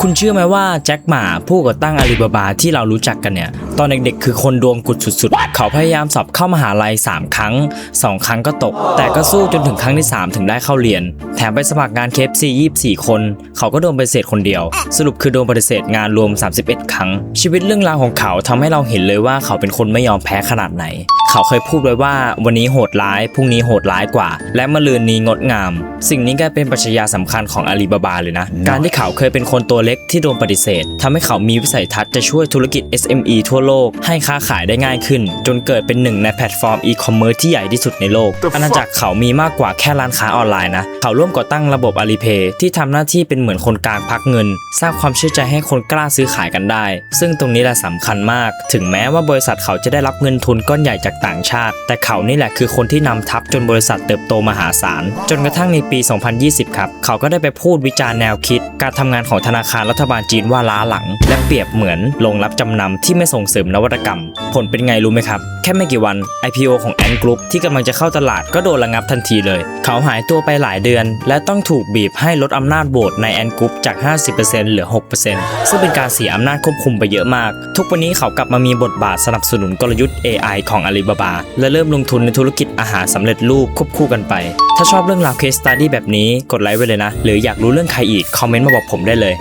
คุณเชื่อไหมว่าแจ็คหมาผู้ก่อตั้งอาลีบาบาที่เรารู้จักกันเนี่ย ตอนเด็กๆ คือคนดวงกุดสุดๆ เขาพยายามสอบเข้ามหาลัย 3 ครั้ง 2 ครั้งก็ตก แต่ก็สู้จนถึงครั้งที่ 3 ถึงได้เข้าเรียน แถมไปสมัครงานเคฟซี24 คน เขาก็โดนปฏิเสธคนเดียว สรุปคือโดนปฏิเสธงานรวม 31 ครั้ง ชีวิตเรื่องราวของเขาทำให้เราเห็นเลยว่าเขาเป็นคนไม่ยอมแพ้ขนาดไหน เขาเคยพูดไว้ว่าวันนี้โหดร้ายพรุ่งนี้โหดร้ายกว่า และมะรืนนี้งดงาม สิ่งนี้ก็เป็นปรัชญาสำคัญของอาลีบาบาเลยนะ การที่เขาเคยเป็นคนตัวเล็กที่โดนปฏิเสธทำให้เขามีวิสัยทัศน์จะช่วยธุรกิจ SME ทั่วโลก ให้ค้าขายได้ง่ายขึ้น จนเกิดเป็นหนึ่งในแพลตฟอร์มอีคอมเมิร์ซที่ใหญ่ที่สุดในโลก อาณาจักรเขามีมากกว่าแค่ร้านค้าออนไลน์นะ เขาร่วมก่อตั้งระบบอาลีเพย์ที่ทำหน้าที่เป็นเหมือนคนกลางพักเงิน สร้างความเชื่อใจให้คนกล้าซื้อขายกันได้ ซึ่งตรงนี้แหละสำคัญมาก ถึงแม้ว่าบริษัทเขาจะได้รับเงินทุนก้อนใหญ่จากต่างชาติ แต่เขานี่แหละคือคนที่นำทัพจนบริษัทเติบโตมหาศาล จนกระทั่งในปี 2020 ครับ เขาก็ได้ไปพูดวิจารณ์แนวคิด การทำงานของธนาคารรัฐบาลจีนว่าล้าหลัง และเปรียบเหมือนโรงรับจำนำที่ไม่ส่งเสริมนวัตกรรม ผลเป็นไงรู้ไหมครับ แค่ไม่กี่วัน IPO ของ Ant Group ที่กำลังจะเข้าตลาดก็โดนระงับทันทีเลย เขาหายตัวไปหลายเดือน และต้องถูกบีบให้ลดอำนาจโหวตใน Ant Group จาก 50%เหลือ 6%ซึ่งเป็นการเสียอำนาจควบคุมไปเยอะมาก ทุกวันนี้เขากลับมามีบทบาทสนับสนุนกลยุทธ์ AI ของ Alibaba และเริ่มลงทุนในธุรกิจอาหารสำเร็จรูปควบคู่กันไป ถ้าชอบเรื่องราว case study แบบนี้กดไลค์ไว้เลยนะ หรืออยากรู้เรื่องใครอีก คอมเมนต์มาบอกผมได้เลย